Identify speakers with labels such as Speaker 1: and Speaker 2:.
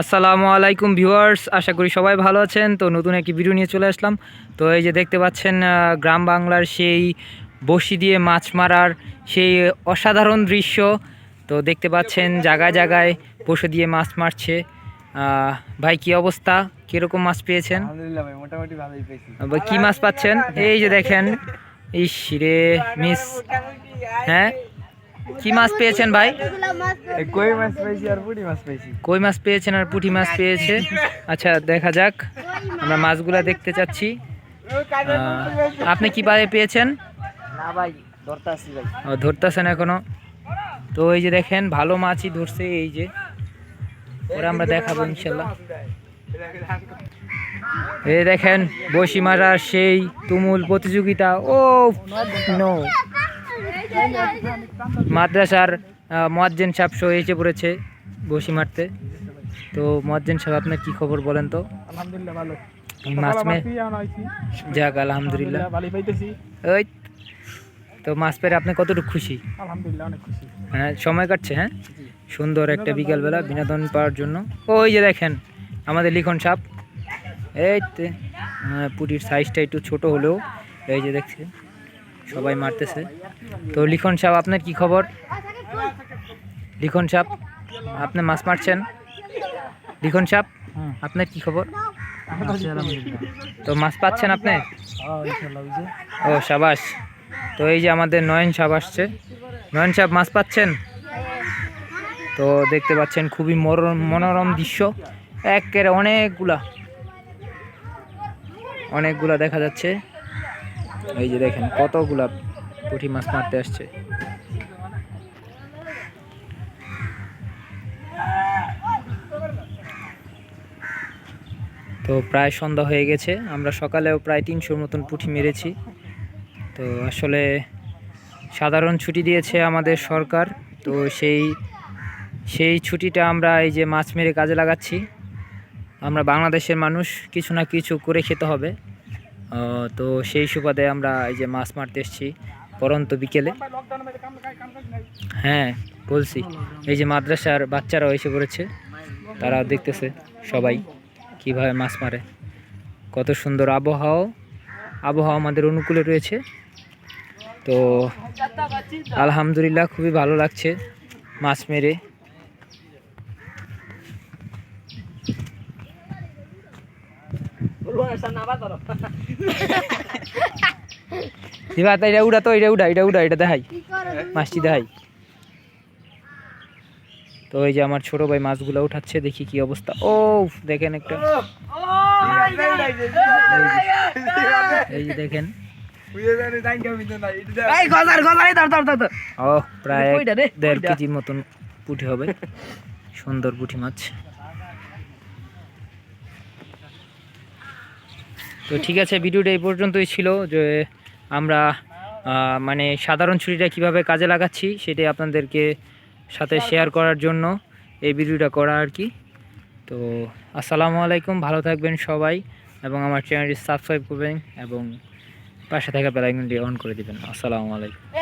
Speaker 1: আসসালামু আলাইকুম ভিউয়ার্স আশা করি সবাই ভালো আছেন। তো নতুন একটি ভিডিও নিয়ে চলে আসলাম। তো এই যে দেখতে পাচ্ছেন গ্রাম বাংলার সেই বসি দিয়ে মাছ মারার সেই অসাধারণ দৃশ্য। তো দেখতে পাচ্ছেন জায়গায় জায়গায় বসে দিয়ে মাছ মারছে। ভাই কি অবস্থা? কীরকম মাছ পেয়েছেন? কি মাছ পাচ্ছেন? এই যে দেখেন ইস রে মিস। হ্যাঁ? কি মাছ পেয়েছেন ভাই?
Speaker 2: কই মাছ পেয়েছি আর পুঁটি মাছ পেয়েছি?
Speaker 1: কই মাছ পেয়েছেন আর পুঁটি মাছ পেয়েছে? আচ্ছা দেখা যাক। আমরা মাছগুলা দেখতে চাচ্ছি। আপনি কি পায়ে পেয়েছেন?
Speaker 2: না ভাই ধরতে ভাই।
Speaker 1: ও, ধরতেছেন এখনও। তো এই যে দেখেন ভালো মাছই ধরছে এই যে। ওরা আমরা দেখাবো ইনশাল্লাহ। এই দেখেন বসি মারার সেই তুমুল প্রতিযোগিতা। ও নো মাদ্রাসার মোয়াজ্জেন সাহেব শো এসে পড়েছে বসি মারতে। তো মোয়াজ্জেন সাহেব আপনার কি খবর বলেন তো?
Speaker 2: আলহামদুলিল্লাহ ভালো।
Speaker 1: এই মাছ মে যাক আলহামদুলিল্লাহ। ওই তো মাছ পেরে আপনি কতটুকু খুশি?
Speaker 2: আলহামদুলিল্লাহ অনেক খুশি।
Speaker 1: হ্যাঁ সময় কাটছে হ্যাঁ? সুন্দর একটা বিকালবেলা বিনোদন পাওয়ার জন্য। ওই যে দেখেন আমাদের লিখন সাপ। এই হ্যাঁ, পুটির সাইজটা একটু ছোট হলেও এই যে দেখছে সবাই মারতেছে। তো লিখন সাপ আপনার কি খবর? লিখন সাপ আপনি মাছ মারছেন? লিখন সাপ আপনার কি খবর? তো মাছ পাচ্ছেন আপনি?
Speaker 2: ও,
Speaker 1: সাবাস। তো এই যে আমাদের নয়ন সাপ আসছে। নয়ন সাপ মাছ পাচ্ছেন? তো দেখতে পাচ্ছেন খুবই মনোরম মনোরম দৃশ্য। একের অনেকগুলা অনেকগুলা দেখা যাচ্ছে। এই যে দেখেন কতগুলা পুঁটি মাছ মারতে আসছে। তো প্রায় সন্ধ্যা হয়ে গেছে, আমরা সকালেও প্রায় তিনশোর মতন পুঁটি মেরেছি। তো আসলে সাধারণ ছুটি দিয়েছে আমাদের সরকার, তো সেই সেই ছুটিটা আমরা এই যে মাছ মেরে কাজে লাগাচ্ছি। আমরা বাংলাদেশের মানুষ কিছু না কিছু করে খেতে হবে। তো সেই সুবাদে আমরা এই যে মাছ মারতে এসেছি পরন্ত বিকেলে। হ্যাঁ বলছি, এই যে মাদ্রাসার বাচ্চারাও এসে পড়েছে, তারা দেখতেছে সবাই কীভাবে মাছ মারে। কত সুন্দর আবহাওয়া আবহাওয়া আমাদের অনুকূলে রয়েছে। তো আলহামদুলিল্লাহ, খুবই ভালো লাগছে মাছ মেরে। দিবা তা এটা উড়া তো এটা উড়া এটা উড়া এটা দেখাই। মাছটি দেখাই। তো এই যে আমার ছোট ভাই মাছগুলো উঠাচ্ছে দেখি কি অবস্থা। ও দেখেন একটা। এই যে দেখেন। ও প্রায় দেড় কেজির মতন পুঁটি হবে। সুন্দর পুঁটি মাছ। তো ঠিক আছে, ভিডিওটা এই পর্যন্তই ছিল যে আমরা মানে সাধারণ ছুরিটা কীভাবে কাজে লাগাচ্ছি সেটাই আপনাদেরকে সাথে শেয়ার করার জন্য এই ভিডিওটা করা আর কি। তো আসসালামু আলাইকুম, ভালো থাকবেন সবাই এবং আমার চ্যানেলটি সাবস্ক্রাইব করবেন এবং পাশে থাকা বেলাইকনটি অন করে দেবেন। আসসালামু আলাইকুম।